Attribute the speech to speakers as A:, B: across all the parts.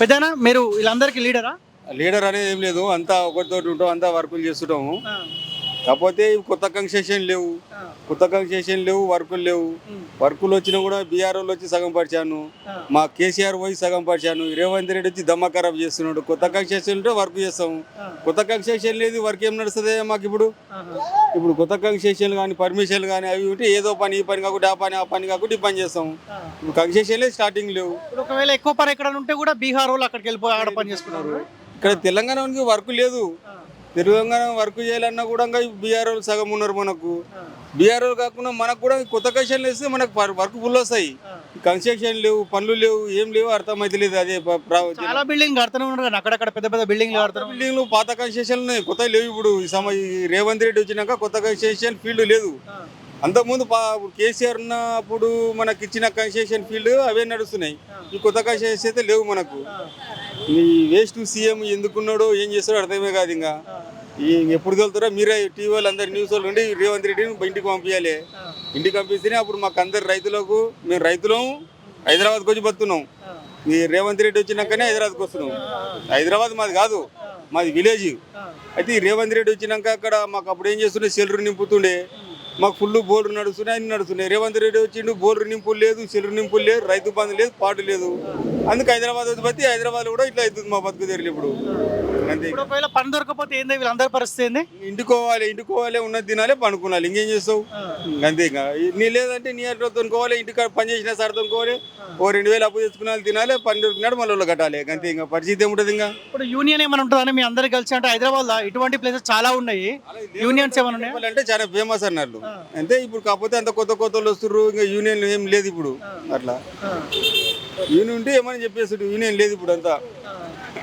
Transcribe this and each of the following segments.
A: పెద్దనా మీరు వీళ్ళందరికీ లీడరా?
B: లీడర్ అనేది ఏం లేదు అంతా ఒకరితో ఉంటాం అంతా వర్కులు చేస్తుంటాము. కాకపోతే ఇవి కొత్త కన్సెషన్ లేవు. కొత్త కన్సెషన్ లేవు వర్కులు లేవు. వర్కులు వచ్చినా కూడా బీఆర్ వాళ్ళు వచ్చి సగం పరిచాను. మా కేసీఆర్ పోయి సగం పరిచాను. రేవంత్ రెడ్డి వచ్చి దమ్మ ఖరాబ్ చేస్తున్నాడు. కొత్త కన్సెషన్ ఉంటే వర్క్ చేస్తాము కొత్త కన్సెషన్ లేదు వర్క్ ఏం నడుస్తుంది మాకు ఇప్పుడు. ఇప్పుడు కొత్త కన్సెషన్లు కానీ పర్మిషన్లు కానీ అవి ఉంటే ఏదో పని ఈ పని కాకుండా ఆ పని ఆ పని కాకుండా ఈ పని చేస్తాం. ఇప్పుడు కన్సెషన్లే స్టార్టింగ్ లేవు.
A: ఒకవేళ ఎక్కువ పని ఎక్కడ ఉంటే కూడా బీహార్ వాళ్ళు అక్కడికి వెళ్ళిపోయి ఆడ పని చేసుకున్నారు
B: ఇక్కడ తెలంగాణకి వర్క్ లేదు. తెలంగాణ వర్క్ చేయాలన్నా కూడా ఇంకా బీఆర్ సగం ఉన్నారు మనకు. బీఆర్ కాకుండా మనకు కూడా కొత్త కన్స్ట్రక్షన్లు వేస్తే మనకు వర్క్ ఫుల్ వస్తాయి. కన్స్ట్రక్షన్ లేవు పనులు లేవు ఏం లేవు అర్థమైతే లేదు అదే
A: చాలా బిల్డింగ్ కడుతూనే ఉన్నారు అక్కడక్కడ పెద్ద పెద్ద బిల్డింగ్లు కడుతున్నారు
B: బిల్డింగ్లు పాత కన్స్ట్రక్షన్ ఉన్నాయి. కొత్త లేవు ఇప్పుడు. ఈ సమ ఈ రేవంత్ రెడ్డి వచ్చినాక కొత్త కన్స్ట్రక్షన్ ఫీల్డ్ లేదు. అంతకుముందు పా కేసీఆర్ ఉన్నప్పుడు మనకి ఇచ్చిన కన్స్ట్రక్షన్ ఫీల్డ్ అవే నడుస్తున్నాయి. ఈ కొత్త కన్స్ట్రక్షన్ అయితే లేవు మనకు. ఈ వేస్ట్ సీఎం ఎందుకున్నాడో ఏం చేస్తాడో అర్థమే కాదు ఇంకా. ఈ ఎప్పుడు వెళ్తారో మీరే టీవీ వాళ్ళు అందరు న్యూస్ వాళ్ళు ఉండి రేవంత్ రెడ్డిని ఇంటికి పంపించాలి. ఇంటికి పంపిస్తేనే అప్పుడు మాకు అందరు రైతులకు మేము రైతులం హైదరాబాద్కి వచ్చి బతున్నాం ఈ రేవంత్ రెడ్డి వచ్చినాకనే హైదరాబాద్కి వస్తున్నాం. హైదరాబాద్ మాది కాదు మాది విలేజ్. అయితే ఈ రేవంత్ రెడ్డి వచ్చినాక అక్కడ మాకు అప్పుడు ఏం చేస్తుండే? సెల్లు నింపుతుండే మాకు ఫుల్ బోర్డు నడుస్తున్నాయి అన్ని నడుస్తున్నాయి. రేవంత్ రెడ్డి వచ్చిండు బోర్డు నింపులు లేదు సెల్లు నింపులు లేదు రైతు బంధు లేదు పాటు లేదు. అందుకే హైదరాబాద్ బతి హైదరాబాద్ కూడా ఇట్లా అవుతుంది మా బతుకు తెరలు ఇప్పుడు. అంతే.
A: ఒకవేళ పని దొరకకపోతే ఏంది వీళ్ళందరి పరిస్థితి ఏంది?
B: ఇంటికోవాలి ఇంటికోవాలి ఉన్నది తినాలి పండుకోవాలి ఇంకేం చేస్తావు? అంతే ఇంకా. నీ లేదంటే నీ అట్లా తొనుకోవాలి ఇంటికాడ పని చేసిన సార్ తొనుకోవాలి. ఓ రెండు వేలు అప్పు తెచ్చుకున్నాను తినాలి పని దొరికినాడు మళ్ళీ వాళ్ళు కట్టాలి. అంతే ఇంకా. పరిస్థితి ఏముంటుంది ఇంకా?
A: ఇప్పుడు యూనియన్ ఏమైనా ఉంటుందని మీ అందరికి కలిసి అంటే హైదరాబాద్లో ఇటువంటి ప్లేసెస్ చాలా ఉన్నాయి. యూనియన్స్ ఏమైనా ఉన్నాయా?
B: అంటే చాలా ఫేమస్ అన్నారు. అంతే ఇప్పుడు కాకపోతే అంత కొత్త కొత్త వస్తుర్రు ఇంకా యూనియన్ ఏం లేదు ఇప్పుడు. అట్లా. యూనియన్ ఉంటే ఏమని చెప్పేసి యూనియన్ లేదు ఇప్పుడు అంతా.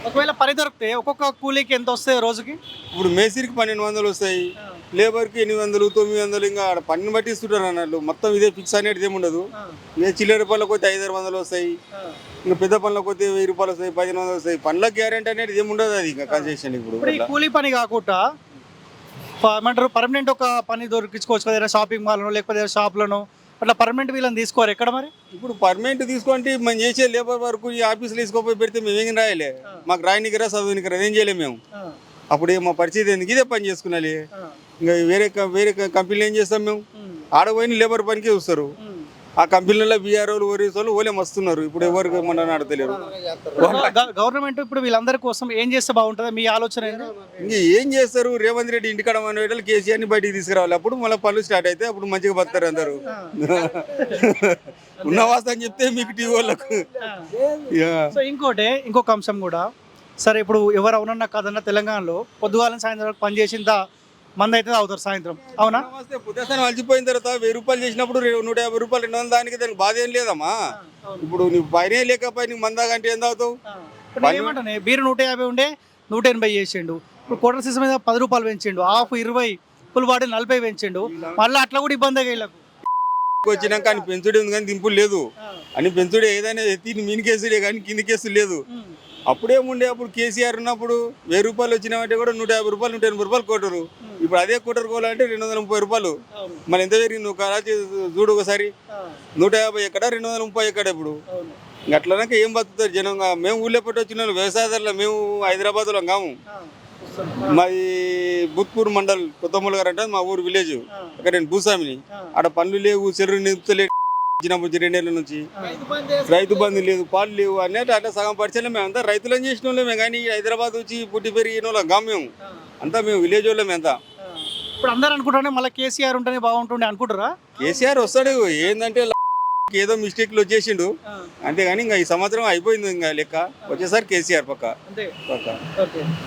A: ఒకవేళ పని దొరికితే ఒక్కొక్క కూలీకి ఎంత వస్తాయి రోజుకి?
B: ఇప్పుడు మేస్త్రికి పన్నెండు వందలు వస్తాయి లేబర్కి ఎనిమిది వందలు తొమ్మిది వందలు ఇంకా ఆడ పనిని బట్టి ఇస్తుంటారు అన్నట్లు. మొత్తం ఇదే ఫిక్స్ అనేది ఏమి ఉండదు. ఇక చిల్లర పనులకు పోతే ఐదు ఆరు వందలు వస్తాయి ఇంకా పెద్ద పనులకు పోతే వెయ్యి రూపాయలు వస్తాయి పదిహేను వందలు వస్తాయి. పనుల గ్యారెంటీ అనేది ఏమి ఉండదు అది ఇంకా కన్సెషన్ ఇప్పుడు.
A: కూలీ పని కాకుండా ఏమంటారు పర్మనెంట్ ఒక పని దొరికించుకోవచ్చు కదా షాపింగ్ మాల్లోనో లేకపోతే షాప్లోనో అట్లా పర్మనెంట్ వీళ్ళని తీసుకోరు ఎక్కడ మరి?
B: ఇప్పుడు పర్మనెంట్ తీసుకుంటే మనం చేసే లేబర్ వర్క్ ఈ ఆఫీసులో తీసుకోపోయి పెడితే మేము ఏం రాయలే? మాకు రాయనికి రా చదువునికి రా ఏం చేయలేము మేము. అప్పుడు మా పరిస్థితి ఎందుకు ఇదే పని చేసుకున్నాలి ఇంకా వేరే వేరే కంపెనీలు ఏం చేస్తాం మేము? ఆడపోయిన లేబర్ పనికి చూస్తారు. ఆ కంపెనీలలో బీఆర్ వాళ్ళు ఓరేస్ వాళ్ళు ఓలేం వస్తున్నారు? ఇప్పుడు ఎవరు మన ఆడతలేరు
A: గవర్నమెంట్ ఇప్పుడు వీళ్ళందరి కోసం ఏం చేస్తే బాగుంటుంది? మీ ఆలోచన
B: ఇంక ఏం చేస్తారు? రేవంత్ రెడ్డి ఇంటికాడ మన వాళ్ళు కేసీఆర్ని బయటికి తీసుకురావాలి. అప్పుడు మళ్ళీ పనులు స్టార్ట్ అయితే అప్పుడు మంచిగా బతారు అందరూ. ఉన్న వాస్తవం చెప్తే మీకు టీవీ వాళ్ళకు.
A: ఇంకోటి ఇంకొక అంశం కూడా. సరే ఇప్పుడు ఎవరు అవునన్నా కాదన్నా తెలంగాణలో పొద్దుగాలని సాయంత్రం వరకు పని చేసిన మంది అయితే తాగుతారు సాయంత్రం. అవునా?
B: వస్తే అలసిపోయిన తర్వాత వెయ్యి రూపాయలు చేసినప్పుడు నూట యాభై రూపాయలు రెండు వందల దానికి దానికి బాధ ఏం లేదమ్మా. ఇప్పుడు నీకు పైన లేకపోయి నీకు మందా కంటే ఏం తాగుతావు?
A: నేను ఏమంటాను బీరు నూట యాభై ఉండే నూట ఎనభై చేసిండు. ఇప్పుడు కోటర్ సీసన్ మీద పది రూపాయలు పెంచిండు హాఫ్ ఇరవై ఫుల్ బాడీ నలభై పెంచిండు. మళ్ళీ అట్లా కూడా ఇబ్బంది వీళ్ళకు.
B: వచ్చినాక అని పెంచుడే ఉంది కానీ దింపుడు లేదు. అని పెంచుడే ఏదైనా ఎత్తి మీనికేసుడే కానీ కింది కేసు లేదు అప్పుడేముండే అప్పుడు కేసీఆర్ ఉన్నప్పుడు వెయ్యి రూపాయలు వచ్చినామంటే కూడా నూట యాభై రూపాయలు నూట ఎనభై రూపాయలు కొట్టరు. ఇప్పుడు అదే కొట్టరు కోవాలంటే రెండు వందల ముప్పై రూపాయలు. మరి ఎంత పెరిగింది ఒక రాజు చూడు ఒకసారి. నూట యాభై ఎక్కడ రెండు వందల ముప్పై ఎక్కడ ఇప్పుడు? అట్లనాక ఏం బతుకుతారు జనంగా మేము ఊళ్ళో పెట్టి వచ్చిన వాళ్ళు వ్యవసాయదారులు మేము హైదరాబాద్లో కాము. మాది బుత్పూర్ మండల్ కొత్తమూల గారు అంటే మా ఊరు విలేజ్. అక్కడ నేను భూస్వామిని. ఆడ పనులు లేవు చెరువు నింపుతలే చిన్నప్పుడు రెండేళ్ళ నుంచి. రైతు బంధు లేదు పాలు లేవు అన్నట్టు అట్లా సగం పరిచయం మేము అంతా రైతులను చేసిన వాళ్ళమే కానీ హైదరాబాద్ వచ్చి పుట్టి పెరిగిన వాళ్ళం మేము. అంతా మేము విలేజ్ వాళ్ళమే అంతా.
A: ఇప్పుడు అందరు అనుకుంటానే మళ్ళీ కేసీఆర్ ఉంటేనే బాగుంటుండే అనుకుంటారా?
B: కేసీఆర్ వస్తాడు. ఏంటంటే ఏదో మిస్టేక్లు వచ్చేసిండు. అంతేగాని ఇంకా ఈ సంవత్సరం అయిపోయింది ఇంకా లెక్క. వచ్చేసరి కేసీఆర్ పక్క. పక్క.